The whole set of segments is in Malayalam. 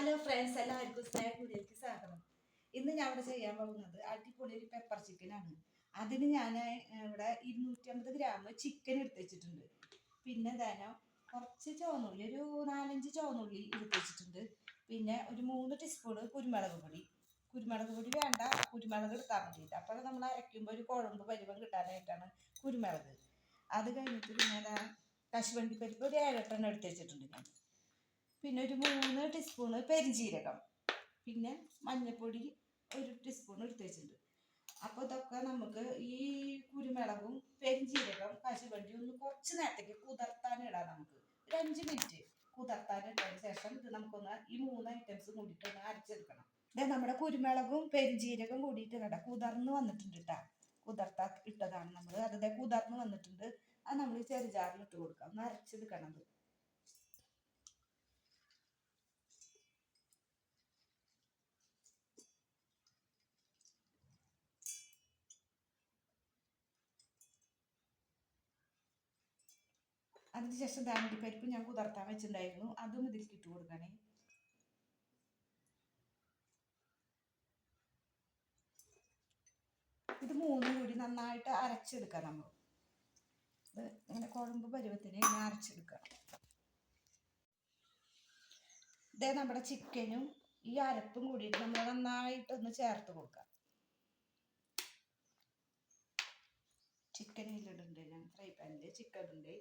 ഹലോ ഫ്രണ്ട്സ് എല്ലാവർക്കും സ്നേഹപൂരിലേക്ക് സ്വാഗതം. ഇന്ന് ഞാൻ ഇവിടെ ചെയ്യാൻ പോകുന്നത് അടിപൊളി ഒരു പെപ്പർ ചിക്കൻ ആണ്. അതിന് ഞാൻ ഇവിടെ ഇരുന്നൂറ്റമ്പത് ഗ്രാം ചിക്കൻ എടുത്ത് വെച്ചിട്ടുണ്ട്. പിന്നെ തന്നെ കുറച്ച് ചുവന്നുള്ളി ഒരു നാലഞ്ച് ചുവന്നുള്ളി എടുത്ത് വെച്ചിട്ടുണ്ട്. പിന്നെ ഒരു മൂന്ന് ടീസ്പൂൺ കുരുമുളക് പൊടി. കുരുമുളക് പൊടി വേണ്ട കുരുമുളക് എടുത്താൽ മതി. അപ്പോൾ നമ്മൾ അരയ്ക്കുമ്പോൾ ഒരു കുഴമ്പ് പരിവം കിട്ടാനായിട്ടാണ് കുരുമുളക്. അത് കഴിഞ്ഞിട്ട് പിന്നെ കശുവണ്ടി പരിപ്പ് ഒരു ഏഴെട്ടെണ്ണം എടുത്ത് വെച്ചിട്ടുണ്ട് ഞാൻ. പിന്നെ ഒരു മൂന്ന് ടീസ്പൂണ് പെരിഞ്ജീരകം പിന്നെ മഞ്ഞൾപ്പൊടി ഒരു ടീസ്പൂൺ എടുത്ത് വെച്ചിട്ടുണ്ട്. അപ്പോൾ ഇതൊക്കെ നമുക്ക് ഈ കുരുമുളകും പെരിഞ്ജീരകം കശുവണ്ടി ഒന്ന് കുറച്ച് നേരത്തേക്ക് കുതിർത്താൻ ഇടാം നമുക്ക്. ഒരു അഞ്ച് മിനിറ്റ് കുതിർത്താൻ ഇട്ടതിന് ശേഷം ഇത് നമുക്കൊന്ന് ഈ മൂന്ന് ഐറ്റംസ് കൂടിയിട്ട് ഒന്ന് അരച്ചെടുക്കണം. ഇതേ നമ്മുടെ കുരുമുളകും പെരിഞ്ജീരകം കൂടിയിട്ട് കേട്ടോ കുതിർന്ന് വന്നിട്ടുണ്ട് കേട്ടോ കുതിർത്താ ഇട്ടതാണ് നമ്മൾ അത് കുതിർന്ന് വന്നിട്ടുണ്ട്. അത് നമ്മൾ ചെറുചാറിൽ ഇട്ട് കൊടുക്കാം. ഒന്ന് അരച്ചെടുക്കണം അതിനുശേഷം പരിപ്പ് ഞാൻ കുതിർത്താൻ വെച്ചിട്ടുണ്ടായിരുന്നു. അതും ഇതിലേക്ക് ഇട്ട് കൊടുക്കണേ. ഇത് മൂന്നും കൂടി നന്നായിട്ട് അരച്ചെടുക്കാം നമ്മൾ. ഇത് ഇങ്ങനെ കുഴമ്പ് പരുവത്തിന് ഇങ്ങനെ അരച്ചെടുക്കാം. ഇതേ നമ്മുടെ ചിക്കനും ഈ അരപ്പും കൂടിയിട്ട് നമ്മൾ നന്നായിട്ട് ഒന്ന് ചേർത്ത് കൊടുക്കാം. ചിക്കൻ ഇതിലിടുന്നുണ്ട് ഞാൻ ഫ്രൈ പാനിൽ ചിക്കൻ ഉണ്ട്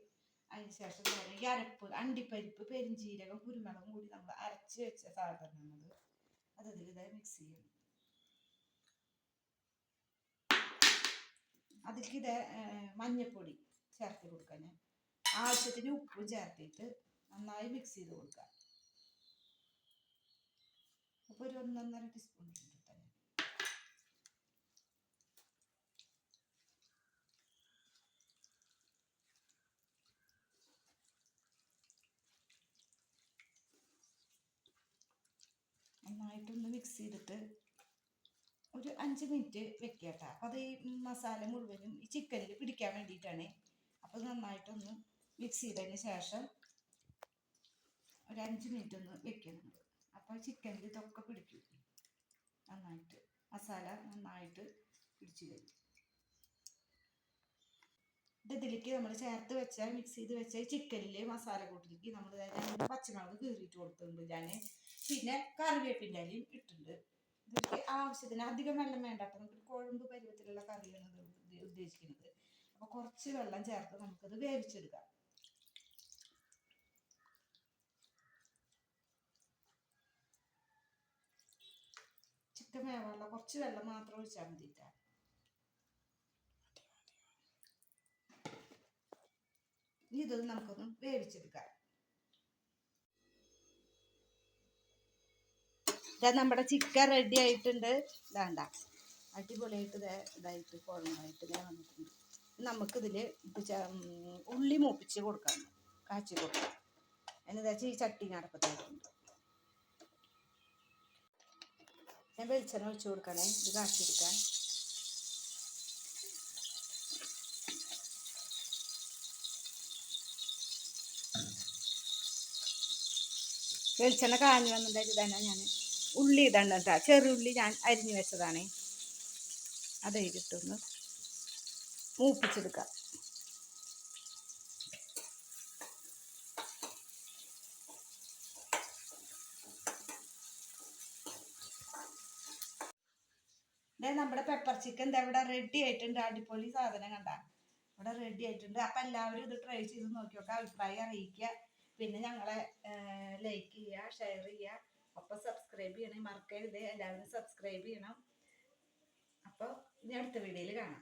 അതിന് ശേഷം ഈ അരപ്പ് അണ്ടിപ്പരിപ്പ് പെരിഞ്ചീരകം കുരുമുളകും കൂടി നമ്മൾ അരച്ച് വെച്ച സാധനമാണത് അത് ഇതിൽ ഇതായി മിക്സ് ചെയ്യണം. അതിലേക്ക് ഇത് മഞ്ഞൾപ്പൊടി ചേർത്ത് കൊടുക്കാൻ ഞാൻ. ആവശ്യത്തിന് ഉപ്പും ചേർത്തിട്ട് നന്നായി മിക്സ് ചെയ്ത് കൊടുക്കുക അപ്പോൾ ഒരു ഒന്നൊന്നര ടീസ്പൂൺ ഇട്ടിട്ട് നന്നായിട്ടൊന്ന് മിക്സ് ചെയ്തിട്ട് ഒരു അഞ്ച് മിനിറ്റ് വെക്കുക കേട്ടോ അപ്പോൾ അത് ഈ മസാല മുഴുവനും ഈ ചിക്കനിൽ പിടിക്കാൻ വേണ്ടിയിട്ടാണ്. അപ്പോൾ നന്നായിട്ടൊന്ന് മിക്സ് ചെയ്തതിന് ശേഷം ഒരു അഞ്ച് മിനിറ്റ് ഒന്ന് വെക്കണം. അപ്പോൾ ചിക്കനിൽ ഇതൊക്കെ പിടിക്കും. നന്നായിട്ട് മസാല നന്നായിട്ട് പിടിച്ചു വരും ഇത് ഇതിലേക്ക് നമ്മൾ ചേർത്ത് വെച്ച മിക്സ് ചെയ്ത് വെച്ച ചിക്കനിൽ മസാല കൂട്ടിലേക്ക് നമ്മൾ രണ്ട് പച്ചമുളക് കീറിയിട്ട് കൊടുത്തിട്ടുണ്ട് ഞാൻ പിന്നെ കറിവേപ്പിന്റെ ഇലയും ഇട്ടിട്ടുണ്ട്. ഇതിലേക്ക് ആവശ്യത്തിന് അധികം വെള്ളം വേണ്ട അപ്പം നമുക്ക് കുഴമ്പ് പരുവത്തിലുള്ള കറിയാണ് ഉദ്ദേശിക്കുന്നത്. അപ്പോൾ കുറച്ച് വെള്ളം ചേർത്ത് നമുക്കത് വേവിച്ചെടുക്കാം. ചിക്കൻ വേവാനുള്ള കുറച്ച് വെള്ളം മാത്രം ഒഴിച്ചാൽ മതിട്ടാ ഇനി ഇതൊന്ന് നമുക്കൊന്ന് വേവിച്ചെടുക്കാം. ഇതാ നമ്മുടെ ചിക്കൻ റെഡി ആയിട്ടുണ്ട്. ഇതാണ്ട. അടിപൊളിയായിട്ട് ഇതേ ഇതായിട്ട് കുഴമ്പായിട്ട് ഇതേ വന്നിട്ടുണ്ട്. നമുക്കിതിൽ ഉള്ളി മൂപ്പിച്ച് കൊടുക്കാം കാച്ചി കൊടുക്കാം എന്നിതാ ഈ ചട്ടി നടപ്പത്തായിട്ടുണ്ട് ഞാൻ വെളിച്ചെണ്ണ ഒഴിച്ചു കൊടുക്കണേ. ഇത് കാച്ചിയെടുക്കാൻ വെളിച്ചെണ്ണ കാഞ്ഞു വന്നിട്ടുണ്ടായിട്ട് തന്നെ ഞാൻ ഉള്ളി ഇടണ്ട കേട്ടോ ചെറുള്ളി ഞാൻ അരിഞ്ഞു വെച്ചതാണ്. അത് ഇട്ടൊന്ന് മൂപ്പിച്ചെടുക്കാം. നമ്മുടെ പെപ്പർ ചിക്കൻ ഇവിടെ റെഡി ആയിട്ടുണ്ട്. അടിപൊളി സാധനം കണ്ട. ഇവിടെ റെഡി ആയിട്ടുണ്ട്. അപ്പം എല്ലാവരും ഇത് ട്രൈ ചെയ്ത് നോക്കി നോക്കുക അഭിപ്രായം അറിയിക്കുക. പിന്നെ ഞങ്ങളെ ലൈക്ക് ചെയ്യുക ഷെയർ ചെയ്യുക. അപ്പോൾ സബ്സ്ക്രൈബ് ചെയ്യണേ മറക്കരുത്. എല്ലാവരും സബ്സ്ക്രൈബ് ചെയ്യണം. അപ്പോൾ ഇനി അടുത്ത വീഡിയോയിൽ കാണാം.